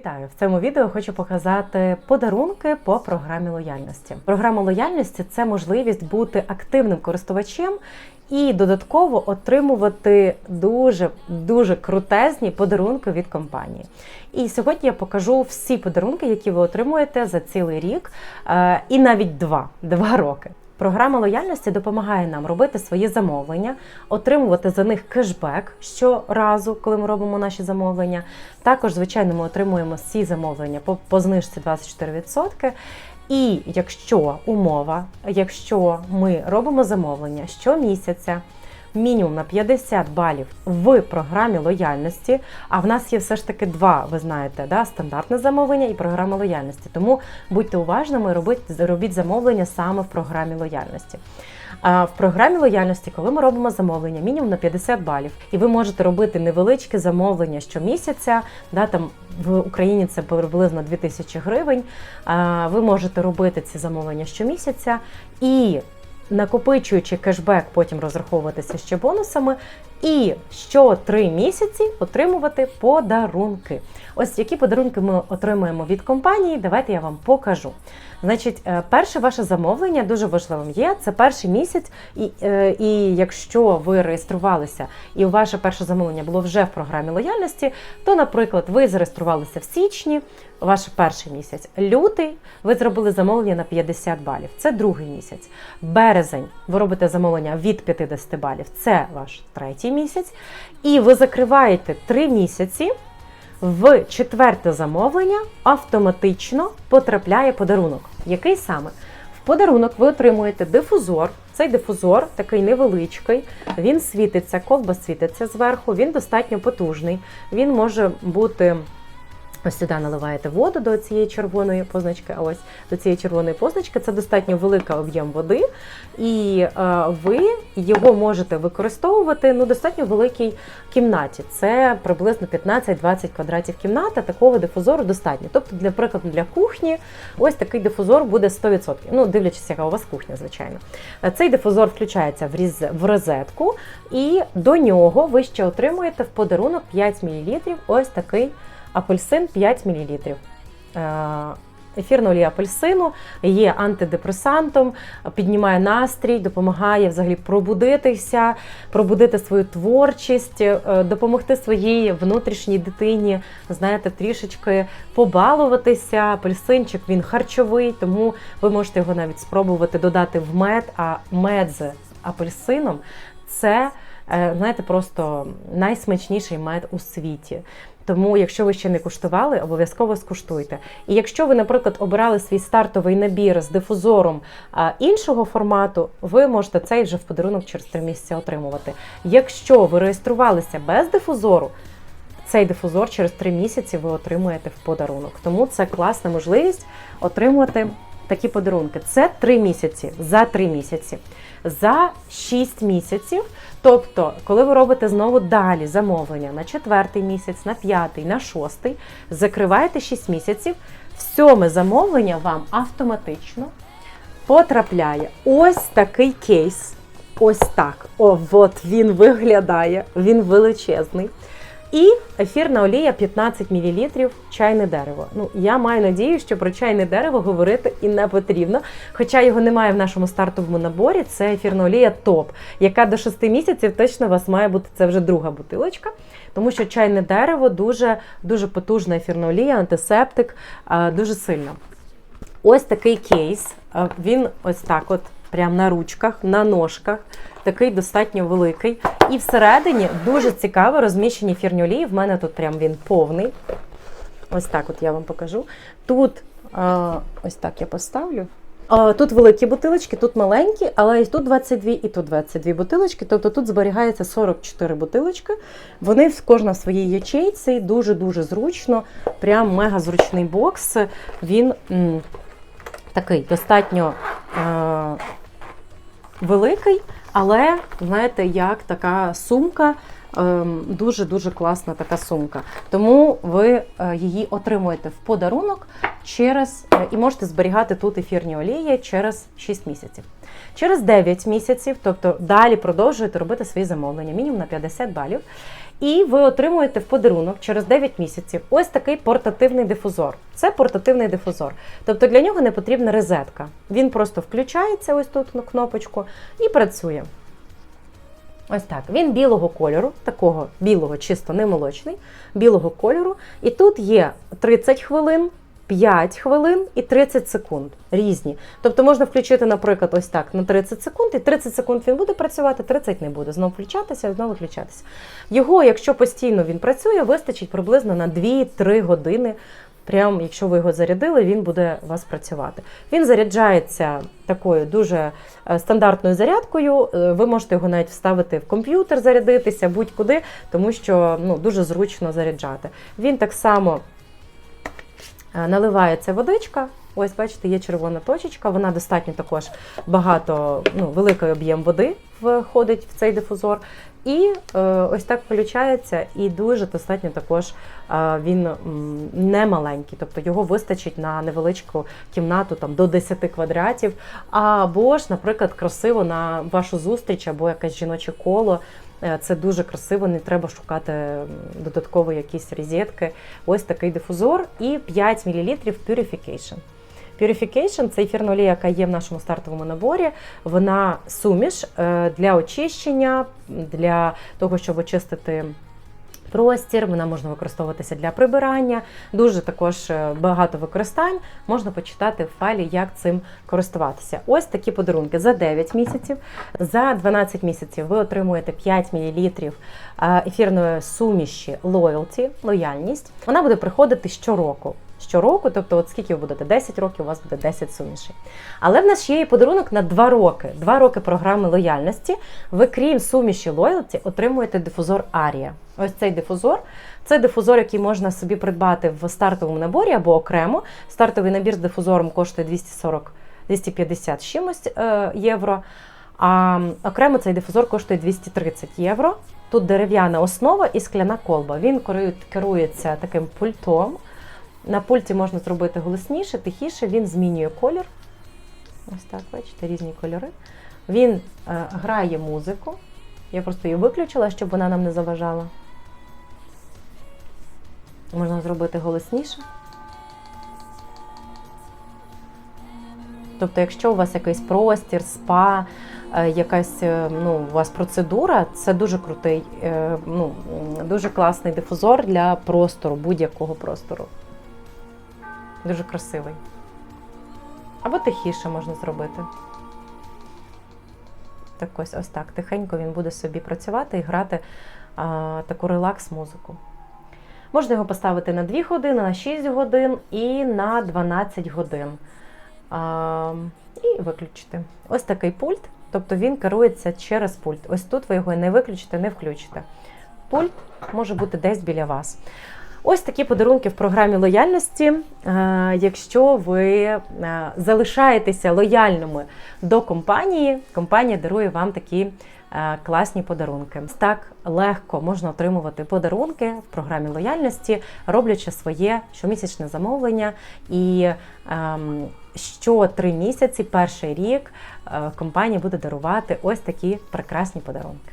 Вітаю! В цьому відео хочу показати подарунки по програмі лояльності. Програма лояльності це можливість бути активним користувачем і додатково отримувати дуже дуже крутезні подарунки від компанії. І сьогодні я покажу всі подарунки, які ви отримуєте за цілий рік, е, і навіть два, два роки. Програма лояльності допомагає нам робити свої замовлення, отримувати за них кешбек щоразу, коли ми робимо наші замовлення. Також, звичайно, ми отримуємо всі замовлення по, по знижці 24%. І якщо умова, якщо ми робимо замовлення щомісяця, мінімум на 50 балів в програмі лояльності. А в нас є все ж таки два, ви знаєте, да, стандартне замовлення і програма лояльності. Тому будьте уважними, робіть, робіть замовлення саме в програмі лояльності. А в програмі лояльності, коли ми робимо замовлення, мінімум на 50 балів, і ви можете робити невеличке замовлення щомісяця, да, там в Україні це приблизно 2000 гривень. А, Ви можете робити ці замовлення щомісяця і накопичуючи кешбек, потім розраховуватися ще бонусами, і що три місяці отримувати подарунки. Ось які подарунки ми отримуємо від компанії. Давайте я вам покажу. Значить, е, перше ваше замовлення дуже важливим є. Це перший місяць, і е, і якщо ви реєструвалися і ваше перше замовлення було вже в програмі лояльності, то, наприклад, ви зареєструвалися в січні, ваш перший місяць, лютий, ви зробили замовлення на 50 балів. Це другий місяць. Березень ви робите замовлення від 50 балів. Це ваш третій місяць. І ви закриваєте три місяці в четверте замовлення автоматично потрапляє подарунок. Який саме? В подарунок ви отримуєте дифузор. Цей дифузор такий невеличкий, він світиться, ковба світиться зверху, він достатньо потужний. Він може бути Ось сюди наливаєте воду до цієї червоної позначки, а ось до цієї червоної позначки це достатньо великий об'єм води, і е, ви його можете використовувати ну, достатньо великій кімнаті. Це приблизно 15-20 квадратів кімната, такого дифузору достатньо. Тобто, для прикладу, для кухні ось такий дифузор буде 100%. Ну, дивлячись, яка у вас кухня, звичайно. Цей дифузор включається в, різ... в розетку, і до нього ви ще отримуєте в подарунок 5 мл ось такий апельсин 5 мл. Ефірна олія апельсину є антидепресантом, піднімає настрій, допомагає взагалі пробудитися, пробудити свою творчість, е, допомогти своїй внутрішній дитині, знаєте, трішечки побалуватися. Апельсинчик він харчовий, тому ви можете його навіть спробувати додати в мед, а мед з апельсином це. Е, знаєте, просто найсмачніший мед у світі. Тому, якщо ви ще не куштували, обов'язково скуштуйте. І якщо ви, наприклад, обирали свій стартовий набір з дифузором іншого формату, ви можете цей вже в подарунок через три місяці отримувати. Якщо ви реєструвалися без дифузору, цей дифузор через три місяці ви отримуєте в подарунок. Тому це класна можливість отримувати такі подарунки. Це три місяці за три місяці. За 6 місяців. Тобто, коли ви робите знову далі замовлення на четвертий місяць, на п'ятий, на шостий, закриваєте 6 місяців, сьоме замовлення вам автоматично потрапляє ось такий кейс. Ось так. О, от він виглядає, він величезний. І ефірна олія 15 мл чайне дерево. Ну, я маю надію, що про чайне дерево говорити і не потрібно. Хоча його немає в нашому стартовому наборі, це ефірна олія топ, яка до 6 місяців точно у вас має бути це вже друга бутилочка. Тому що чайне дерево дуже дуже потужна ефірна олія, антисептик, дуже сильна. Ось такий кейс. Він ось так от прямо на ручках, на ножках, такий достатньо великий. І всередині дуже цікаво розміщені фірні олії. В мене тут прям він повний. Ось так от я вам покажу. Тут ось так я поставлю. Тут великі бутилочки, тут маленькі, але і тут 22, і тут 22 бутилочки. Тобто тут зберігається 44 бутилочки. Вони кожна в своїй ячейці, дуже-дуже зручно. Прям мега зручний бокс. Він м, такий достатньо. Великий, але, знаєте, як така сумка дуже дуже класна така сумка. Тому ви е, її отримуєте в подарунок через е, і можете зберігати тут ефірні олії через 6 місяців. Через 9 місяців, тобто далі продовжуєте робити свої замовлення, мінімум на 50 балів. І ви отримуєте в подарунок через 9 місяців ось такий портативний дифузор. Це портативний дифузор. Тобто для нього не потрібна розетка. Він просто включається ось тут на кнопочку і працює. Ось так. Він білого кольору, такого білого, чисто не молочний, білого кольору. І тут є 30 хвилин, 5 хвилин і 30 секунд різні. Тобто можна включити, наприклад, ось так на 30 секунд, і 30 секунд він буде працювати, 30 не буде. Знову включатися, знову включатися. Його, якщо постійно він працює, вистачить приблизно на 2-3 години. Прям, якщо ви його зарядили, він буде у вас працювати. Він заряджається такою дуже е, стандартною зарядкою. Е, Ви можете його навіть вставити в комп'ютер, зарядитися будь-куди, тому що ну, дуже зручно заряджати. Він так само наливається водичка. Ось, бачите, є червона точечка, вона достатньо також багато, ну, великий об'єм води входить в цей дифузор. І е, ось так включається, і дуже достатньо також е, він не маленький, тобто його вистачить на невеличку кімнату там, до 10 квадратів. Або ж, наприклад, красиво на вашу зустріч або якесь жіноче коло. Е, Це дуже красиво, не треба шукати додатково якісь розетки. Ось такий дифузор і 5 мл Purification. Purification – це ефірна олія, яка є в нашому стартовому наборі. Вона суміш е, для очищення, для того, щоб очистити. Простір, вона можна використовуватися для прибирання, дуже також е, багато використань. Можна почитати в файлі, як цим користуватися. Ось такі подарунки за 9 місяців. За 12 місяців ви отримуєте 5 мл ефірної суміші Loyalty, лояльність. Вона буде приходити щороку. Щороку, тобто, от скільки ви будете 10 років, у вас буде 10 сумішей. Але в нас ще є подарунок на 2 роки. 2 роки програми лояльності. Ви, крім суміші Loyalty, отримуєте дифузор Арія. Ось цей дифузор. Це дифузор, який можна собі придбати в стартовому наборі або окремо. Стартовий набір з дифузором коштує 240 250 чимось е, євро. А окремо цей дифузор коштує 230 євро. Тут дерев'яна основа і скляна колба. Він керується таким пультом. На пульті можна зробити голосніше, тихіше, він змінює колір. Ось так, бачите, різні кольори. Він е, грає музику. Я просто її виключила, щоб вона нам не заважала. Можна зробити голосніше. Тобто, якщо у вас якийсь простір, спа, е, якась е, ну, у вас процедура, це дуже крутий, е, ну, дуже класний дифузор для простору, будь-якого простору. Дуже красивий. Або тихіше можна зробити. Так ось ось так. Тихенько він буде собі працювати і грати а, таку релакс-музику. Можна його поставити на 2 години, на 6 годин і на 12 годин. А, І виключити. Ось такий пульт, тобто він керується через пульт. Ось тут ви його не виключите, не включите. Пульт може бути десь біля вас. Ось такі подарунки в програмі лояльності. Е, якщо ви е, залишаєтеся лояльними до компанії, компанія дарує вам такі е, класні подарунки. Так легко можна отримувати подарунки в програмі лояльності, роблячи своє щомісячне замовлення. І ем, що три місяці, перший рік, компанія буде дарувати ось такі прекрасні подарунки.